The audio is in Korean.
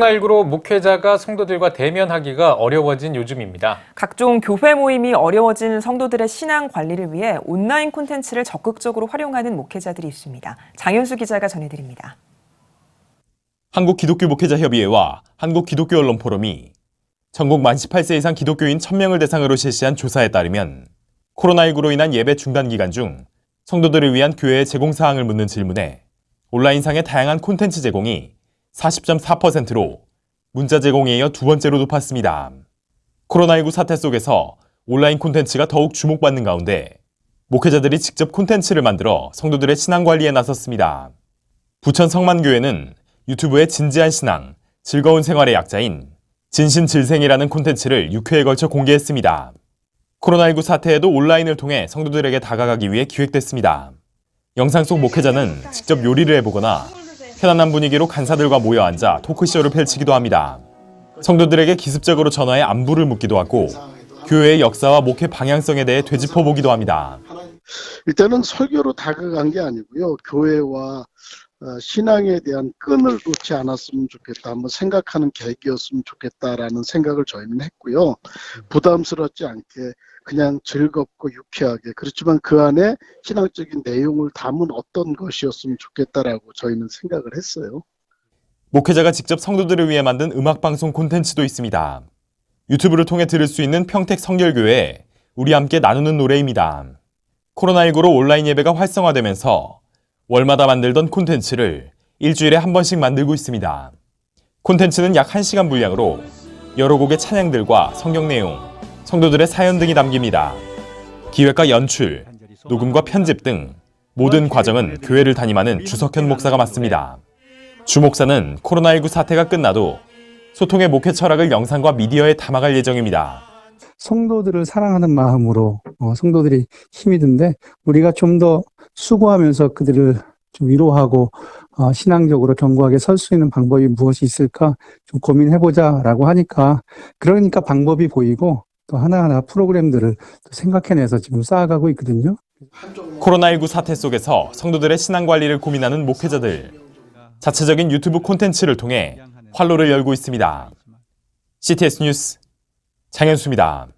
코로나19로 목회자가 성도들과 대면하기가 어려워진 요즘입니다. 각종 교회 모임이 어려워진 성도들의 신앙 관리를 위해 온라인 콘텐츠를 적극적으로 활용하는 목회자들이 있습니다. 장현수 기자가 전해드립니다. 한국 기독교 목회자 협의회와 한국 기독교 언론 포럼이 전국 만 18세 이상 기독교인 1000명을 대상으로 실시한 조사에 따르면 코로나19로 인한 예배 중단 기간 중 성도들을 위한 교회의 제공 사항을 묻는 질문에 온라인상의 다양한 콘텐츠 제공이 40.4%로 문자 제공에 이어 두 번째로 높았습니다. 코로나19 사태 속에서 온라인 콘텐츠가 더욱 주목받는 가운데 목회자들이 직접 콘텐츠를 만들어 성도들의 신앙 관리에 나섰습니다. 부천 성만교회는 유튜브에 진지한 신앙, 즐거운 생활의 약자인 진신질생이라는 콘텐츠를 6회에 걸쳐 공개했습니다. 코로나19 사태에도 온라인을 통해 성도들에게 다가가기 위해 기획됐습니다. 영상 속 목회자는 직접 요리를 해보거나 편안한 분위기로 간사들과 모여 앉아 토크쇼를 펼치기도 합니다. 성도들에게 기습적으로 전화해 안부를 묻기도 하고 교회의 역사와 목회 방향성에 대해 되짚어보기도 합니다. 일단은 설교로 다가간 게 아니고요. 교회와 어, 신앙에 대한 끈을 놓지 않았으면 좋겠다. 한번 생각하는 계기였으면 좋겠다라는 생각을 저희는 했고요. 부담스럽지 않게 그냥 즐겁고 유쾌하게 그렇지만 그 안에 신앙적인 내용을 담은 어떤 것이었으면 좋겠다라고 저희는 생각을 했어요. 목회자가 직접 성도들을 위해 만든 음악 방송 콘텐츠도 있습니다. 유튜브를 통해 들을 수 있는 평택 성결교회 우리 함께 나누는 노래입니다. 코로나19로 온라인 예배가 활성화되면서 월마다 만들던 콘텐츠를 일주일에 한 번씩 만들고 있습니다. 콘텐츠는 약 1시간 분량으로 여러 곡의 찬양들과 성경 내용, 성도들의 사연 등이 담깁니다. 기획과 연출, 녹음과 편집 등 모든 과정은 교회를 담임하는 주석현 목사가 맡습니다. 주 목사는 코로나19 사태가 끝나도 소통의 목회 철학을 영상과 미디어에 담아갈 예정입니다. 성도들을 사랑하는 마음으로 어, 성도들이 힘이 든데 우리가 좀 더 수고하면서 그들을 좀 위로하고 어, 신앙적으로 견고하게 설 수 있는 방법이 무엇이 있을까 좀 고민해보자라고 하니까 그러니까 방법이 보이고 또 하나하나 프로그램들을 또 생각해내서 지금 쌓아가고 있거든요. 코로나19 사태 속에서 성도들의 신앙 관리를 고민하는 목회자들. 자체적인 유튜브 콘텐츠를 통해 활로를 열고 있습니다. CTS 뉴스 장현수입니다.